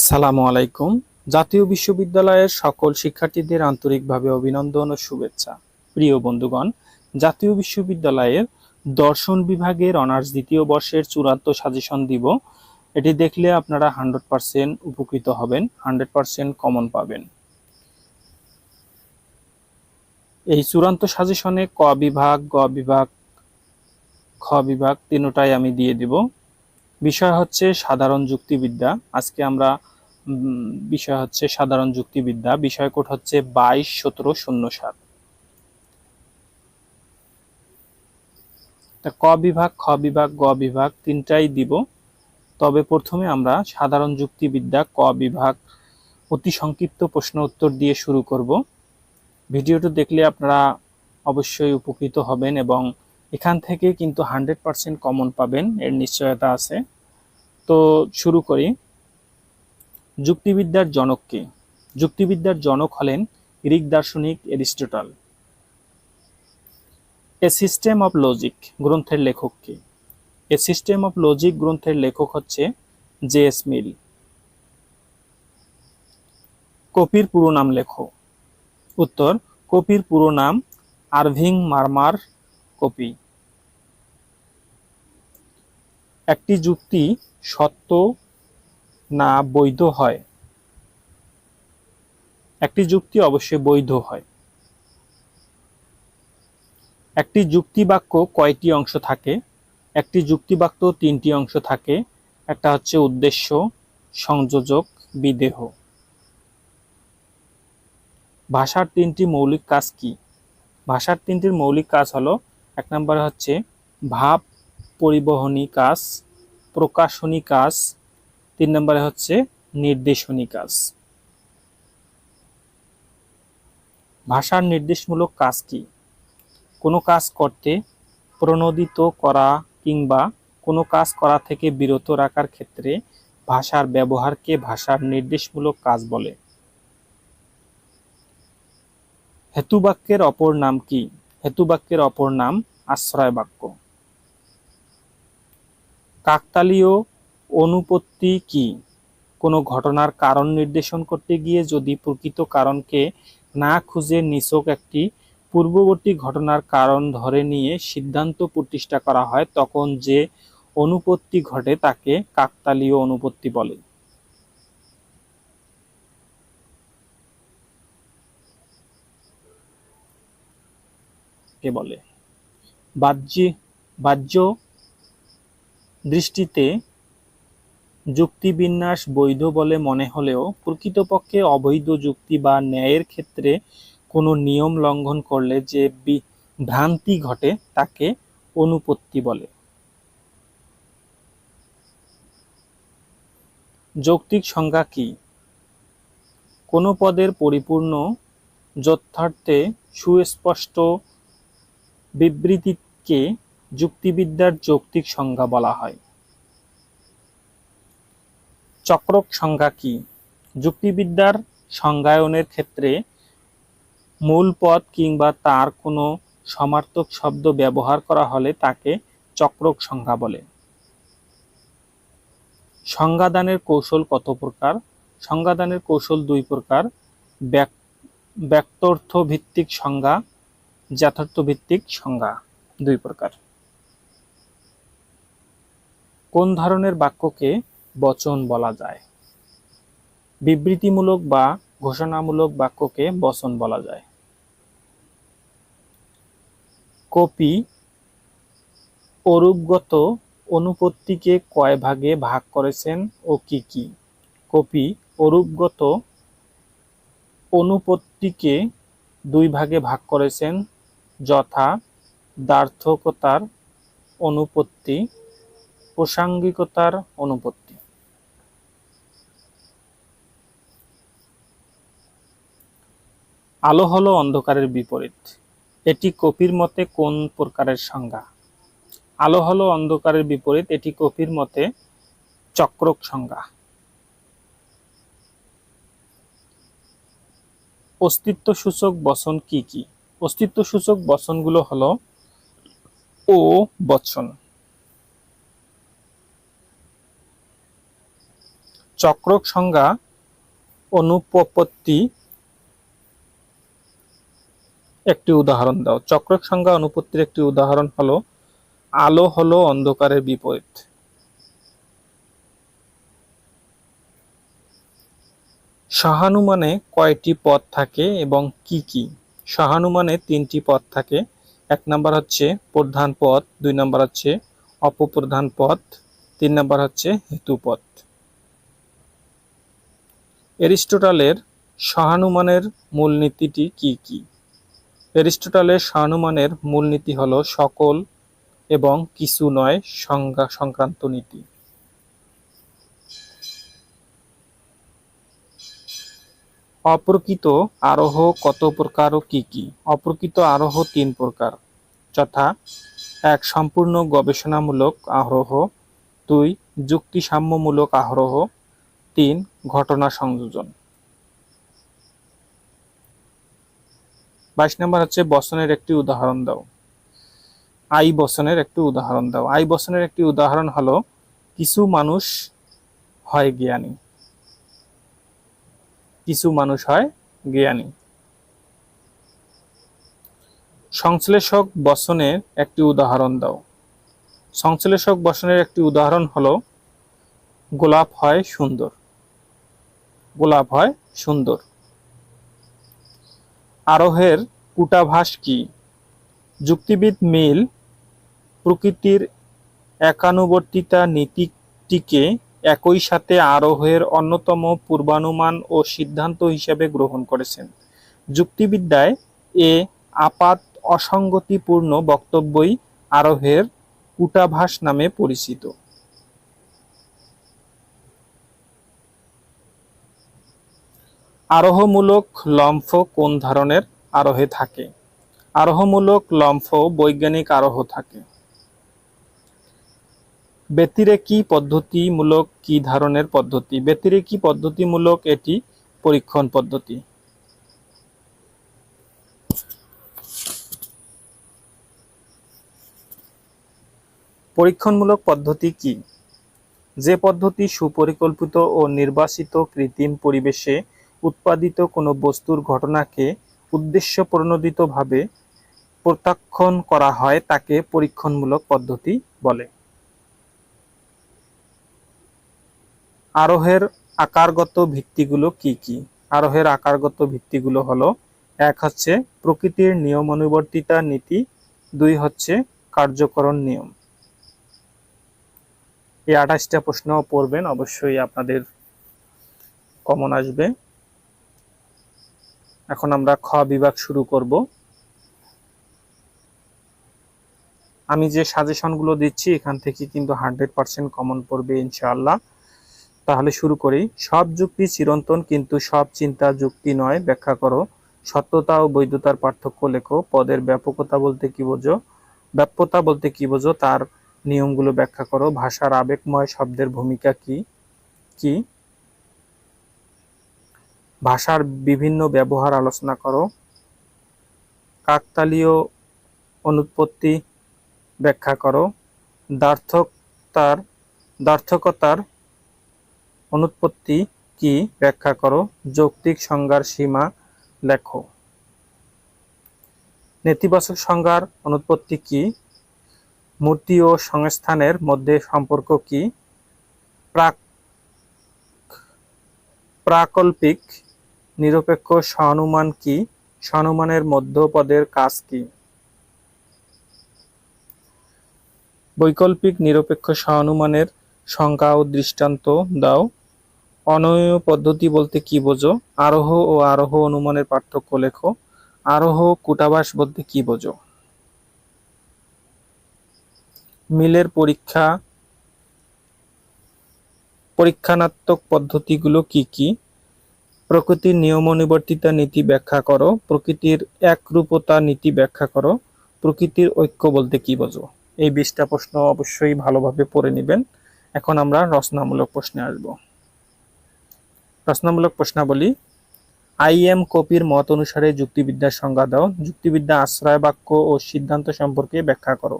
আসসালামু আলাইকুম। জাতীয় বিশ্ববিদ্যালয়ের সকল শিক্ষার্থীদের আন্তরিকভাবে অভিনন্দন ও শুভেচ্ছা। প্রিয় বন্ধুগণ, জাতীয় বিশ্ববিদ্যালয়ের দর্শন বিভাগের অনার্স দ্বিতীয় বর্ষের চূড়ান্ত সাজেশন দিব। এটি দেখলে আপনারা হান্ড্রেড পার্সেন্ট উপকৃত হবেন, হান্ড্রেড পার্সেন্ট কমন পাবেন। এই চূড়ান্ত সাজেশনে ক বিভাগ, গ বিভাগ, খ বিভাগ তিনটাই আমি দিয়ে দিব। বিষয় হচ্ছে সাধারণ যুক্তিবিদ্যা। আজকে আমরা বিষয় হচ্ছে সাধারণ যুক্তিবিদ্যা। বিষয় কোড হচ্ছে বাইশ সতেরো শূন্য সাত। ক বিভাগ, খ বিভাগ, গ বিভাগ তিনটাই দিব। তবে প্রথমে আমরা সাধারণ যুক্তিবিদ্যা, ক বিভাগ অতি সংক্ষিপ্ত প্রশ্ন উত্তর দিয়ে শুরু করব। ভিডিওটি দেখলে আপনারা অবশ্যই উপকৃত হবেন এবং এখান থেকে কিন্তু হান্ড্রেড পার্সেন্ট কমন পাবেন, এর নিশ্চয়তা আছে। তো শুরু করি। যুক্তিবিদ্যার জনক কে যুক্তিবিদ্যার জনক হলেন গ্রিক দার্শনিক Aristotle. A System of Logic গ্রন্থের লেখক কে এ সিস্টেম অফ লজিক গ্রন্থের লেখক হচ্ছে জে এস মিল। কপির পুরো নাম লেখো। উত্তর, কপির পুরো নাম আরভিং মারমার কপি। একটি যুক্তি সত্য না বৈধ হয়। একটি যুক্তি অবশ্যই বৈধ হয়। একটি যুক্তি বাক্য কয়টি অংশ থাকে? একটি যুক্তি বাক্য তিনটি অংশ থাকে। একটা হচ্ছে উদ্দেশ্য, সংযোজক, বিদেহ। ভাষার তিনটি মৌলিক কাজ কি? ভাষার তিনটির মৌলিক কাজ হলো, এক নম্বরে হচ্ছে ভাব, পরিবহনী কাজ, প্রকাশনী কাজ তিন নম্বরে হচ্ছে নির্দেশনী কাজ। ভাষার নির্দেশমূলক কাজ কি? কোনো কাজ করতে প্রণোদিত করা কিংবা কোনো কাজ করা থেকে বিরত রাখার ক্ষেত্রে ভাষার ব্যবহারকে ভাষার নির্দেশমূলক কাজ বলে। হেতুবাক্যের অপর নাম কি? হেতুবাক্যের অপর নাম আশ্রয় বাক্য কাকতালীয় অনুপত্তি কি? কোনো ঘটনার কারণ নির্দেশন করতে গিয়ে যদি প্রকৃত কারণকে না খুঁজে নিছক একটি পূর্ববর্তী ঘটনার কারণ ধরে নিয়ে সিদ্ধান্ত প্রতিষ্ঠা করা হয়, তখন যে অনুপত্তি ঘটে তাকে কাকতালীয় অনুপত্তি বলে। কে বলে? বাহ্য বাহ্য দৃষ্টিতে যুক্তিবিন্যাস বৈধ বলে মনে হলেও প্রকৃতপক্ষে অবৈধ যুক্তি বা ন্যায়ের ক্ষেত্রে কোনো নিয়ম লঙ্ঘন করলে যে ভ্রান্তি ঘটে তাকে অনুপত্তি বলে। যৌক্তিক সংজ্ঞা কি? কোনো পদের পরিপূর্ণ যথার্থে সুস্পষ্ট বিবৃতিকে যুক্তিবিদ্যার যৌক্তিক সংজ্ঞা বলা হয়। চক্রক সংজ্ঞা কি? যুক্তিবিদ্যার সংজ্ঞায়নের ক্ষেত্রে মূল পদ কিংবা তার কোনো সমার্থক শব্দ ব্যবহার করা হলে তাকে চক্রক সংজ্ঞা বলে। সংজ্ঞাদানের কৌশল কত প্রকার? সংজ্ঞাদানের কৌশল দুই প্রকার। ব্যাক- ব্যক্তর্থ ভিত্তিক সংজ্ঞা যথার্থ ভিত্তিক সংজ্ঞা, দুই প্রকার। কোন ধরনের বাক্যকে বচন বলা যায়। বিবৃতিমূলক বা ঘোষণামূলক বাক্যকে বচন বলা যায়। কপি অরূপগত অনুপত্তিকে কয় ভাগে ভাগ করেছেন ও কি কি? কপি অরূপগত অনুপত্তিকে দুই ভাগে ভাগ করেছেন, যথা দার্থকতার অনুপত্তি, প্রাসঙ্গিকতার অনুপত্তি। আলো হলো অন্ধকারের বিপরীত। এটি কপির মতে কোন প্রকারের সংজ্ঞা? আলো হলো অন্ধকারের বিপরীত, এটি কপির মতে চক্রক সংজ্ঞা। অস্তিত্ব সূচক বচন কি কি? অস্তিত্ব সূচক বচনগুলো হলো ও বচন। চক্রক সংজ্ঞা, অনুপপত্তি একটি উদাহরণ দাও। চক্রক সংজ্ঞা অনুপত্তির একটি উদাহরণ হলো, আলো হলো অন্ধকারের বিপরীত। সহানুমানে কয়টি পদ থাকে এবং কি কি? সহানুমানে তিনটি পদ থাকে। এক নাম্বার হচ্ছে প্রধান পদ দুই নাম্বার হচ্ছে অপপ্রধান পদ তিন নাম্বার হচ্ছে হেতু পদ এরিস্টটলের সহানুমানের মূলনীতিটি কি কি? এরিস্টটলের সহানুমানের মূলনীতি হলো সকল এবং কিছু নয় সংজ্ঞা সংক্রান্ত নীতি। অপ্রকৃত আরোহ কত প্রকার ও কি কি? অপ্রকৃত আরোহ তিন প্রকার, যথা এক, সম্পূর্ণ গবেষণামূলক আরোহ, দুই, যুক্তিসাম্যমূলক আরোহ, তিন, ঘটনা সংযোজন। বাইশ নম্বর হচ্ছে বসনের একটি উদাহরণ দাও। আই বসনের একটি উদাহরণ দাও। আই বসনের একটি উদাহরণ হলো, কিছু মানুষ হয় জ্ঞানী। কিছু মানুষ হয় জ্ঞানী। সংশ্লেষক বসনের একটি উদাহরণ দাও। সংশ্লেষক বসনের একটি উদাহরণ হলো, গোলাপ হয় সুন্দর। গোলাপ হয় সুন্দর। আরোহের কূটাভাস কি? যুক্তিবিদ মিল, প্রকৃতির একানুবর্তিতা নীতিটিকে একই সাথে আরোহের অন্যতম পূর্বানুমান ও সিদ্ধান্ত হিসেবে গ্রহণ করেছেন। যুক্তিবিদ্যায় এ আপাত অসঙ্গতিপূর্ণ বক্তব্যই আরোহের কূটাভাস নামে পরিচিত। আরোহমূলক লম্ফ কোন ধরনের আরোহে থাকে? আরোহমূলক লম্ফ বৈজ্ঞানিক আরোহ থাকে। ব্যতিরেকি পদ্ধতিমূলক কি ধরনের পদ্ধতি? ব্যতিরেকি পদ্ধতিমূলক এটি পরীক্ষণ পদ্ধতি? পরীক্ষণমূলক পদ্ধতি কি? যে পদ্ধতি সুপরিকল্পিত ও নির্বাচিত কৃত্রিম পরিবেশে উৎপাদিত কোনো বস্তুর ঘটনাকে উদ্দেশ্য প্রণোদিতভাবে প্রত্যাখ্যান করা হয় তাকে পরীক্ষণমূলক পদ্ধতি বলে। আরোহের আকারগত ভিত্তিগুলো কি কি? আরোহের আকারগত ভিত্তিগুলো হলো, এক হচ্ছে প্রকৃতির নিয়ম অনুবর্তিতা নীতি, দুই হচ্ছে কার্যকরণ নিয়ম। এই আঠাশটা প্রশ্ন পড়বেন, অবশ্যই আপনাদের কমন আসবে। এখন আমরা খ বিভাগ শুরু করব। আমি যে সাজেশনগুলো দিচ্ছি, এখান থেকে কিন্তু হান্ড্রেড পার্সেন্ট কমন পড়বে ইনশাআল্লাহ। তাহলে শুরু করি। সব যুক্তি চিরন্তন, কিন্তু সব চিন্তা যুক্তি নয়। ব্যাখ্যা করো। সত্যতা ও বৈধতার পার্থক্য লেখো। পদের ব্যাপকতা বলতে কি বোঝো? ব্যাপ্যতা বলতে কি বোঝো? তার নিয়মগুলো ব্যাখ্যা করো। ভাষার আবেগময় শব্দের ভূমিকা কি? কি? ভাষার বিভিন্ন ব্যবহার আলোচনা করো। কাকতালীয় অনুৎপত্তি ব্যাখ্যা করো। দার্থকতার দার্থকতার অনুৎপত্তি কি ব্যাখ্যা করো? যৌক্তিক সংজ্ঞার সীমা লেখো। নেতিবাচক সংজ্ঞার অনুৎপত্তি কি? মূর্তি ও সংস্থানের মধ্যে সম্পর্ক কি? প্রাক, প্রাকল্পিক নিরপেক্ষ সহানুমান কি? সহানুমানের মধ্যপদের কাজ কি? বৈকল্পিক নিরপেক্ষ সহানুমানের সংজ্ঞা ও দৃষ্টান্ত দাও। অনয় পদ্ধতি বলতে কি বোঝো? আরোহ ও আরোহ অনুমানের পার্থক্য লেখো। আরোহ কূটাভাস বলতে কি বোঝো? মিলের পরীক্ষা, পরীক্ষানাত্মক পদ্ধতিগুলো কি কি? প্রকৃতির নিয়মনিবর্তিতা নীতি ব্যাখ্যা করো, প্রকৃতির একরূপতা নীতি ব্যাখ্যা করো, প্রকৃতির ঐক্য বলতে কি বোঝো? এই বিশটা প্রশ্ন অবশ্যই ভালোভাবে পড়ে নেবেন। এখন আমরা রচনামূলক প্রশ্নে আসব। রচনামূলক প্রশ্নাবলী, আই এম কপির মত অনুসারে যুক্তিবিদ্যার সংজ্ঞা দাও। যুক্তিবিদ্যা আশ্রয়, বাক্য ও সিদ্ধান্ত সম্পর্কে ব্যাখ্যা করো।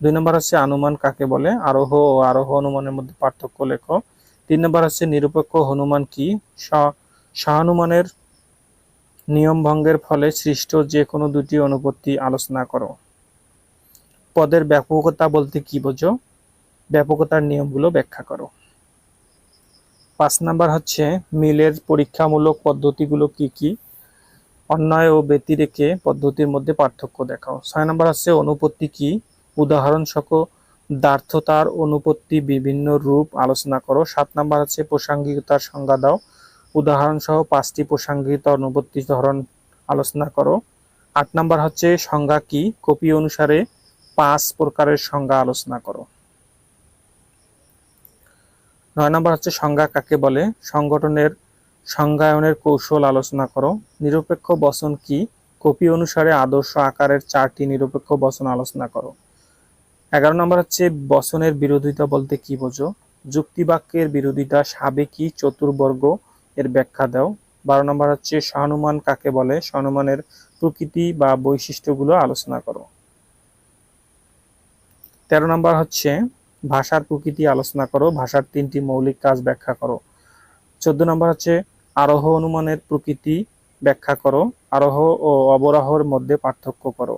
দুই নম্বর হচ্ছে আনুমান কাকে বলে? আরোহ ও আরোহ অনুমানের মধ্যে পার্থক্য লেখো। তিন নম্বর হচ্ছে নিরপেক্ষ হনুমান কি? সা- সহানুমানের নিয়ম ভঙ্গের ফলে সৃষ্ট যে কোনো দুটি অনুপত্তি আলোচনা করো। পদের ব্যাপকতা বলতে কি বোঝো? ব্যাপকতার নিয়মগুলো ব্যাখ্যা করো। পাঁচ নাম্বার হচ্ছে, মিলের পরীক্ষামূলক পদ্ধতিগুলো কি কি? অন্যায় ও ব্যতিরেকে পদ্ধতির মধ্যে পার্থক্য দেখাও। ছয় নাম্বার হচ্ছে, অনুপত্তি কি? উদাহরণ সহ দ্বার্থতার অনুপত্তি বিভিন্ন রূপ আলোচনা করো। সাত নাম্বার হচ্ছে, প্রসাঙ্গিকতার সংজ্ঞা দাও। উদাহরণ সহ পাঁচটি প্রসাঙ্গিকতা অনুপত্তি ধরন আলোচনা করো। আট নাম্বার হচ্ছে সংজ্ঞা কি? কপি অনুসারে পাঁচ প্রকারের সংজ্ঞা আলোচনা করো। নয় নম্বর হচ্ছে সংজ্ঞা কাকে বলে? সংগঠনের সংজ্ঞায়নের কৌশল আলোচনা করো। নিরপেক্ষ বচন কি? কপি অনুসারে আদর্শ আকারের চারটি নিরপেক্ষ বচন আলোচনা করো। এগারো নম্বর হচ্ছে বচনের বিরোধিতা বলতে কি বোঝো? যুক্তিবাক্যের বিরোধিতা সাবেকি চতুর্বর্গ এর ব্যাখ্যা দাও। বারো নম্বর হচ্ছে সহানুমান কাকে বলে? সহানুমানের প্রকৃতি বা বৈশিষ্ট্যগুলো আলোচনা করো। তেরো নম্বর হচ্ছে, ভাষার প্রকৃতি আলোচনা করো। ভাষার তিনটি মৌলিক কাজ ব্যাখ্যা করো। চোদ্দ নম্বর হচ্ছে, আরোহ অনুমানের প্রকৃতি ব্যাখ্যা করো। আরোহ ও অবরাহর মধ্যে পার্থক্য করো।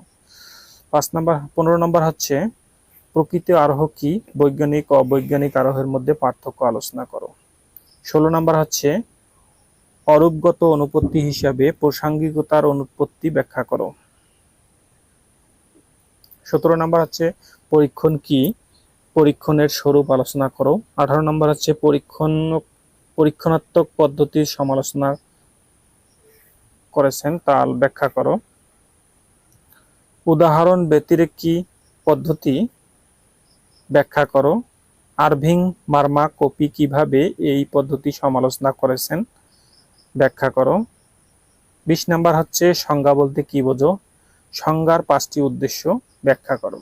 পাঁচ নম্বর, পনেরো নম্বর হচ্ছে, প্রকৃত আরোহ কি? বৈজ্ঞানিক ও অবৈজ্ঞানিক আরোহের মধ্যে পার্থক্য আলোচনা করো। ষোলো নম্বর হচ্ছে অরূপগত অনুপত্তি হিসাবে প্রসাঙ্গিকতার অনুপত্তি ব্যাখ্যা করো। সতেরো নম্বর হচ্ছে পরীক্ষণ কি? পরীক্ষণের স্বরূপ আলোচনা করো। আঠারো নম্বর হচ্ছে পরীক্ষণ, পরীক্ষণাত্মক পদ্ধতির সমালোচনা করেছেন তা ব্যাখ্যা করো। উদাহরণ ব্যতিরেকি পদ্ধতি ব্যাখ্যা করো। আরভিং, মার্মা, কপি কীভাবে এই পদ্ধতি সমালোচনা করেছেন? ব্যাখ্যা করো। বিশ নাম্বার হচ্ছে সংজ্ঞা বলতে কি বোঝো? সংজ্ঞার পাঁচটি উদ্দেশ্য ব্যাখ্যা করো।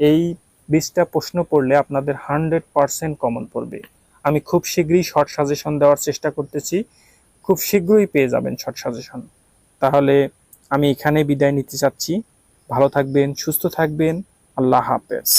এই বিশটা প্রশ্ন পড়লে আপনাদের হান্ড্রেড পার্সেন্ট কমন পড়বে। আমি খুব শীঘ্রই শর্ট সাজেশন দেওয়ার চেষ্টা করতেছি। খুব শীঘ্রই পেয়ে যাবেন শর্ট সাজেশন। তাহলে আমি এখানে বিদায় নিতে চাচ্ছি। ভালো থাকবেন, সুস্থ থাকবেন। আল্লাহ হাফেজ।